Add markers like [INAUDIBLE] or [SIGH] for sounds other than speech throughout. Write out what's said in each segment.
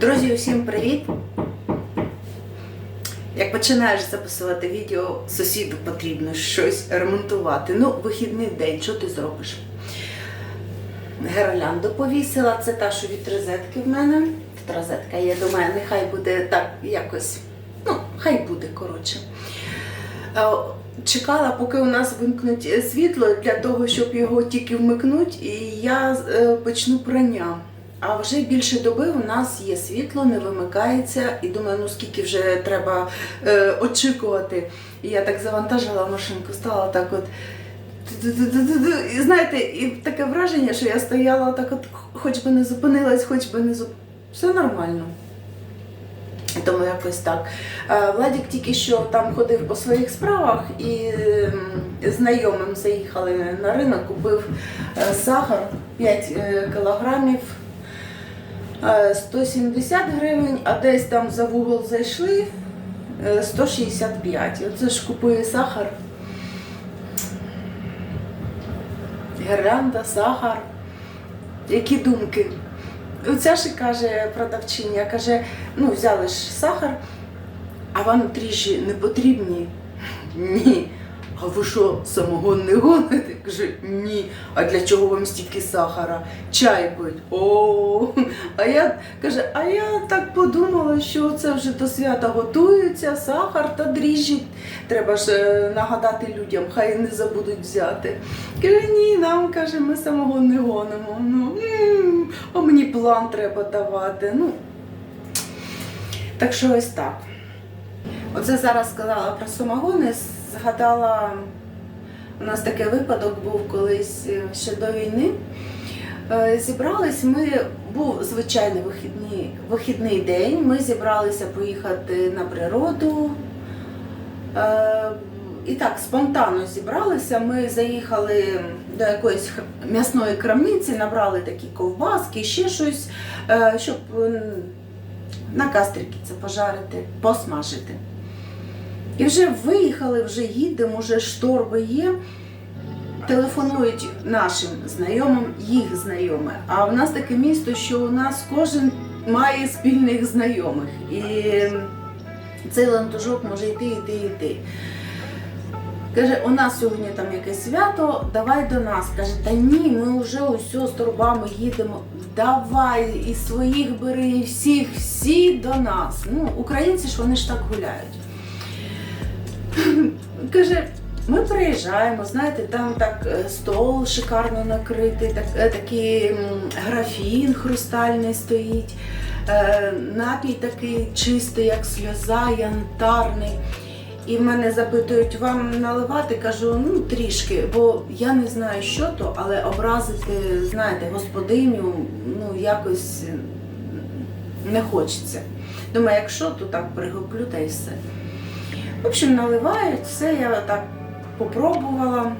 Друзі, усім привіт! Як починаєш записувати відео, сусіду потрібно щось ремонтувати. Ну, вихідний день, що ти зробиш? Гірлянду повісила, це та, що від розетки в мене. Тут розетка є до мене, хай буде так якось. Ну, хай буде, коротше. Е, Чекала, поки у нас вимкнуть світло для того, щоб його тільки вмикнуть, і я е, почну прання. А вже більше доби у нас є світло, не вимикається, і думаю, ну скільки вже треба е, очікувати. І я так завантажила машинку, стала так от. І знаєте, і таке враження, що я стояла так, от, хоч би не зупинилась, хоч би не зуп... Все нормально. Тому якось так. Е, Владік тільки що там ходив по своїх справах і знайомим заїхали на ринок, купив е, сахар 5 е, кілограмів. Е, 170 гривень, а десь там за вугол зайшли е, 165. І Оце ж купує сахар. Гірлянда, сахар. Які думки? Оця ж каже продавчиня, каже, ну взяли ж сахар, а вам дріжджі не потрібні? [LAUGHS] Ні. А ви що, самогон не гоните? Каже, ні. А для чого вам стільки сахара? Чай пить. О, а я каже, а я так подумала, що це вже до свята готується, сахар та дріжджі. Треба ж е, нагадати людям, хай не забудуть взяти. Каже, ні, нам каже, ми самогон не гонимо. Ну, а мені план треба давати. Ну, так що ось так. Оце зараз сказала про самогони, згадала, у нас такий випадок був колись е, ще до війни. Е, Зібрались ми, був звичайний вихідний, вихідний день. Ми зібралися поїхати на природу. Е, І так, спонтанно зібралися. Ми заїхали до якоїсь м'ясної крамниці, набрали такі ковбаски, ще щось, щоб на кастрики це пожарити, посмажити. І вже виїхали, вже їдемо, вже шторби є. Телефонують нашим знайомим, їх знайомі. А в нас таке місто, що у нас кожен має спільних знайомих. І цей лантужок може йти, йти, йти. Каже, у нас сьогодні там якесь свято, давай до нас. Каже, та ні, ми вже усьо з торбами їдемо. Давай і своїх бери, і всіх, всі до нас. Ну, українці ж вони ж так гуляють. [LAUGHS] Каже, ми приїжджаємо, знаєте, там так е, стол шикарно накритий, так, е, такий графін хрустальний стоїть, е, напій такий чистий, як сльоза, янтарний. І в мене запитують, вам наливати? Кажу, ну трішки, бо я не знаю, що то, але образити, знаєте, господиню, ну якось не хочеться. Думаю, якщо, то так пригоплю та й все. В общем, наливають, все, я так попробувала.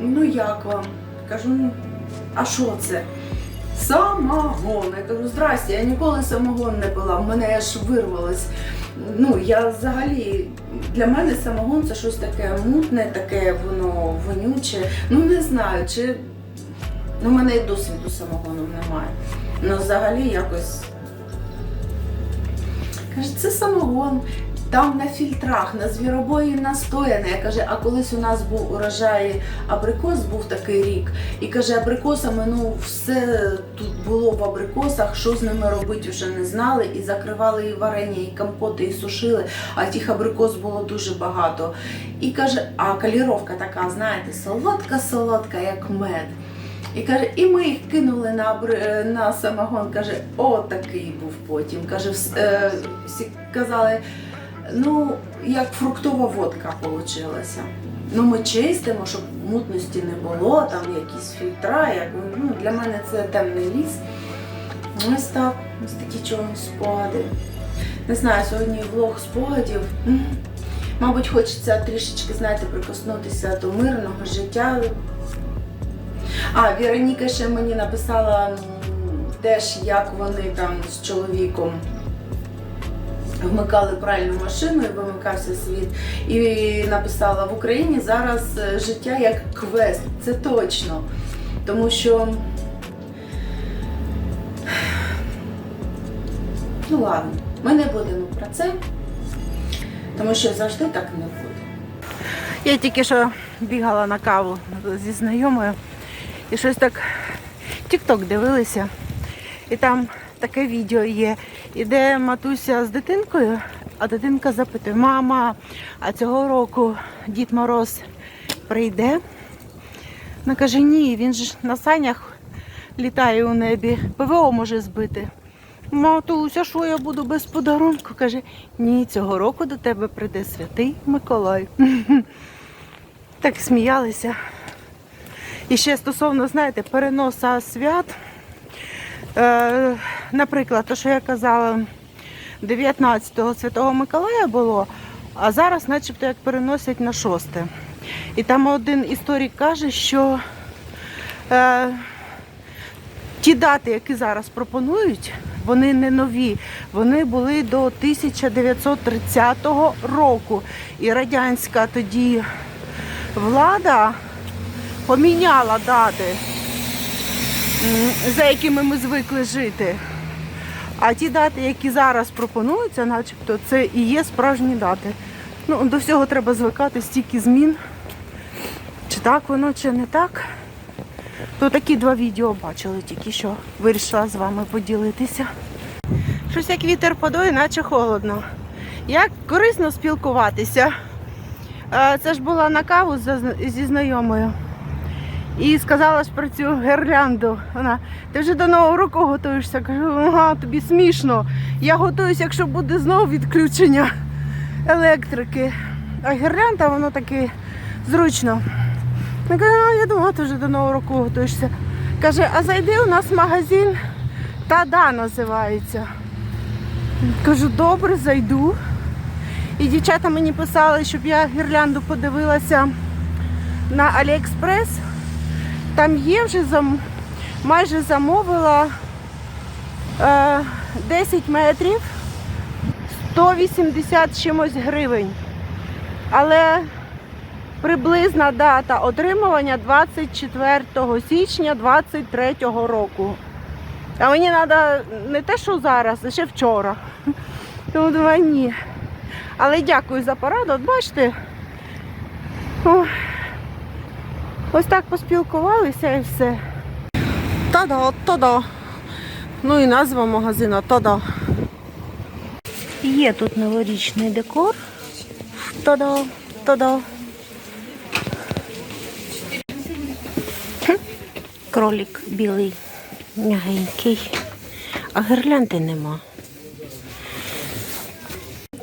Ну як вам? Кажу, ну, а що це? Самогон. Я кажу, здрасте, я ніколи самогон не пила, в мене аж вирвалось. Ну, я взагалі, для мене самогон це щось таке мутне, таке воно вонюче. Ну не знаю, чи ну, в мене і досвіду самогоном немає. Ну, взагалі якось. Каже, це самогон. Там на фільтрах, на звіробої настояне. Я каже, а колись у нас був урожай абрикос, був такий рік. І каже, абрикосами, ну все тут було в абрикосах, що з ними робити вже не знали. І закривали і варення, і компоти, і сушили. А тих абрикос було дуже багато. І каже, а каліровка така, знаєте, солодка-солодка, як мед. І каже, і ми їх кинули на, на самогон. Каже, о, такий був потім. Каже, е, всі казали, ну, як фруктова водка вийшла. Ну, ми чистимо, щоб мутності не було, там якісь фільтра. Як, ну, для мене це темний ліс. Ось так, ось такі чомусь спогади. Не знаю, сьогодні влог спогадів. Мабуть, хочеться трішечки, знаєте, прикоснутися до мирного життя. А, Вероніка ще мені написала теж, як вони там з чоловіком вмикали пральну машину і вимикався світ. І написала в Україні зараз е, життя як квест. Це точно. Тому що Ну ладно, ми не будемо про це, тому що завжди так не буде. Я тільки що бігала на каву зі знайомою і щось так тік-ток дивилися. І там таке відео є. Іде матуся з дитинкою, а дитинка запитує, мама, а цього року Дід Мороз прийде? Вона каже, ні, він ж на санях літає у небі, ПВО може збити. Матуся, що я буду без подарунку? Каже, ні, цього року до тебе прийде святий Миколай. Так сміялися. І ще стосовно, знаєте, переноса свят. Е, наприклад, то, що я казала, 19-го Святого Миколая було, а зараз начебто як переносять на 6. І там один історик каже, що е, ті дати, які зараз пропонують, вони не нові. Вони були до 1930 року. І радянська тоді влада поміняла дати, за якими ми звикли жити. А ті дати, які зараз пропонуються, начебто, це і є справжні дати. Ну, до всього треба звикати стільки змін. Чи так воно, чи не так. То такі два відео бачили тільки що. Вирішила з вами поділитися. Щось як вітер подує, наче холодно. Як корисно спілкуватися. Е, Це ж була на каву зі знайомою. І сказала ж про цю гірлянду. Вона, ти вже до Нового року готуєшся? Кажу, ага, тобі смішно. Я готуюся, якщо буде знову відключення електрики. А гірлянда, воно таки зручно. Я кажу, а я думала, ти вже до Нового року готуєшся. Каже, а зайди у нас в магазин Тада називається. Кажу, добре, зайду. І дівчата мені писали, щоб я гірлянду подивилася на Аліекспрес. Там є вже зам... майже замовила е, 10 метрів 180 чимось гривень. Але приблизна дата отримування 24 січня 2023 року. А мені треба не те, що зараз, а ще вчора. [LAUGHS] Тому думаю, ні. Але дякую за пораду. От бачите, о, ось так поспілкувалися і все. Та-да, та-да. Ну і назва магазину та-да. Є тут новорічний декор. Та-да, та-да. Кролик білий, м'ягенький. А гірлянди нема.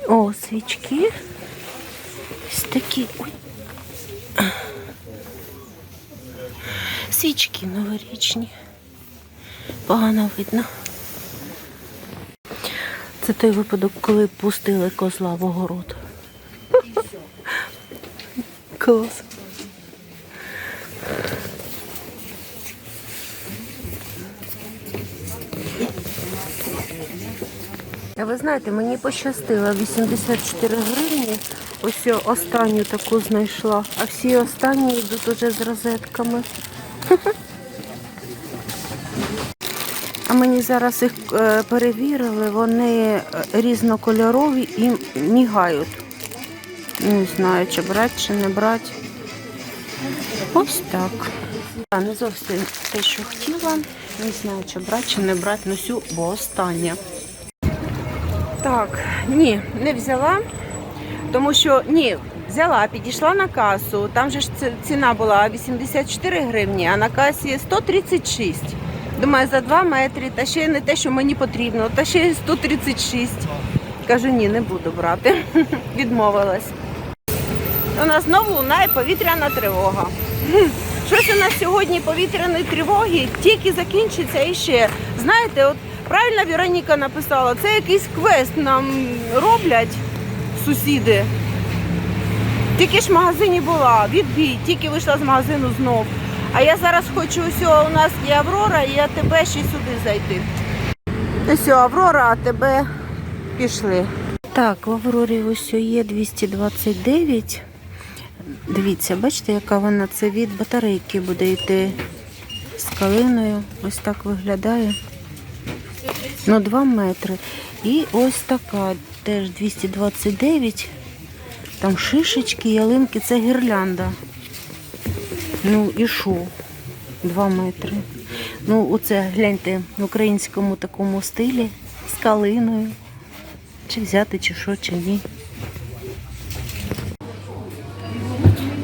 О, свічки. Ось такі. Ой. Свічки новорічні. Погано видно. Це той випадок, коли пустили козла в огород. Клас. А ви знаєте, мені пощастило 84 гривні. Ось останню таку знайшла, а всі останні йдуть уже з розетками. А мені зараз їх е, перевірили, вони е, різнокольорові і мігають. Не знаю, чи брати, чи не брати. Ось так. А, не зовсім те, що хотіла. Не знаю, чи брати, чи не брати. Носю, бо остання. Так, ні, не взяла, тому що ні, взяла, підійшла на касу. Там же ж ці- ціна була 84 гривні, а на касі 136. Думаю, за 2 метри, та ще не те, що мені потрібно, та ще й 136. Кажу, ні, не буду брати. [LAUGHS] Відмовилась. У нас знову лунає повітряна тривога. [LAUGHS] Щось у нас сьогодні повітряної тривоги тільки закінчиться і ще. Знаєте, от правильно Вероніка написала, це якийсь квест нам роблять сусіди. Тільки ж в магазині була, відбій, тільки вийшла з магазину знов. А я зараз хочу ось у нас є Аврора, і я тебе ще сюди зайти. Ось Аврора, а тебе пішли. Так, в Аврорі ось є 229. Дивіться, бачите, яка вона це від батарейки буде йти з калиною. Ось так виглядає. Ну, 2 метри. І ось така, теж 229. Там шишечки, ялинки, це гірлянда. Ну і що? 2 метри. Ну, оце гляньте в українському такому стилі з калиною. Чи взяти, чи що, чи ні.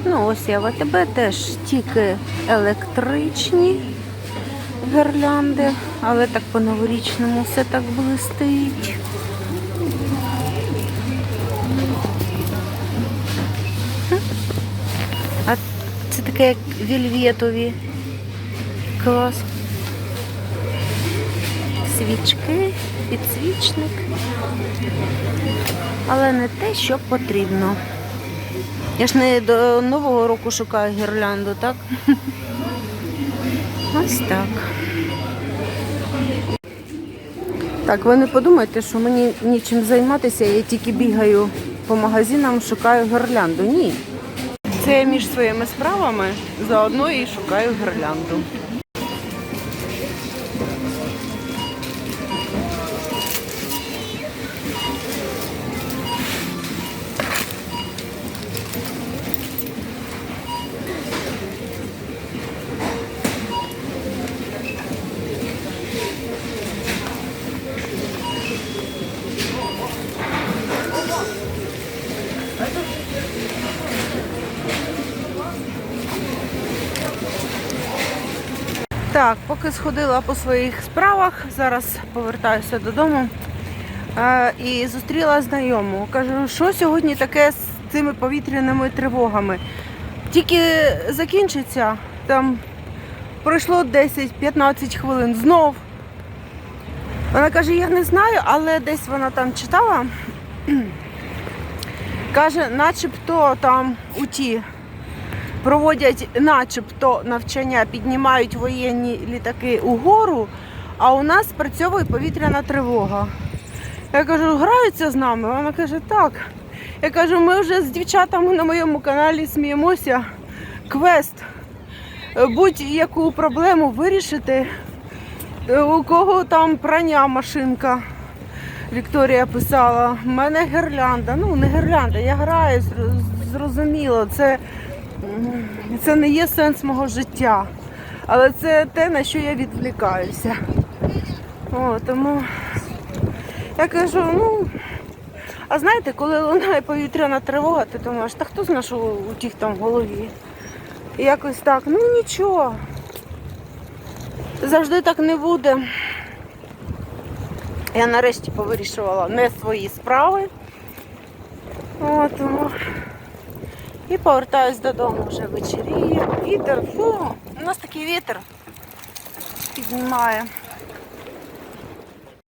Ну, ось я в АТБ теж тільки електричні гірлянди, але так по-новорічному все так блистить. Таке вільветові. Клас. Свічки, підсвічник. Але не те, що потрібно. Я ж не до Нового року шукаю гірлянду, так? [LAUGHS] Ось так. Так, ви не подумайте, що мені нічим займатися, я тільки бігаю по магазинам, шукаю гірлянду. Ні. Це я між своїми справами заодно і шукаю гірлянду. Так, поки сходила по своїх справах, зараз повертаюся додому е, і зустріла знайому. Кажу, що сьогодні таке з цими повітряними тривогами. Тільки закінчиться, там пройшло 10-15 хвилин знов. Вона каже, я не знаю, але десь вона там читала. [CLEARS THROAT] Каже, начебто там у ті проводять начебто навчання, піднімають воєнні літаки угору, а у нас спрацьовує повітряна тривога. Я кажу, граються з нами? Вона каже, так. Я кажу, ми вже з дівчатами на моєму каналі сміємося. Квест. Будь-яку проблему вирішити. У кого там прання машинка. Вікторія писала, в мене гірлянда. Ну, не гірлянда, я граю, зрозуміло. Це Це не є сенс мого життя, але це те, на що я відвлікаюся. О, тому я кажу, ну, а знаєте, коли лунає повітряна тривога, ти думаєш, та хто знає, що у тих там в голові? І якось так, ну нічого. Завжди так не буде. Я нарешті повирішувала не свої справи. О, тому і повертаюсь додому вже вечеріє. Вітер, фу, у нас такий вітер піднімає.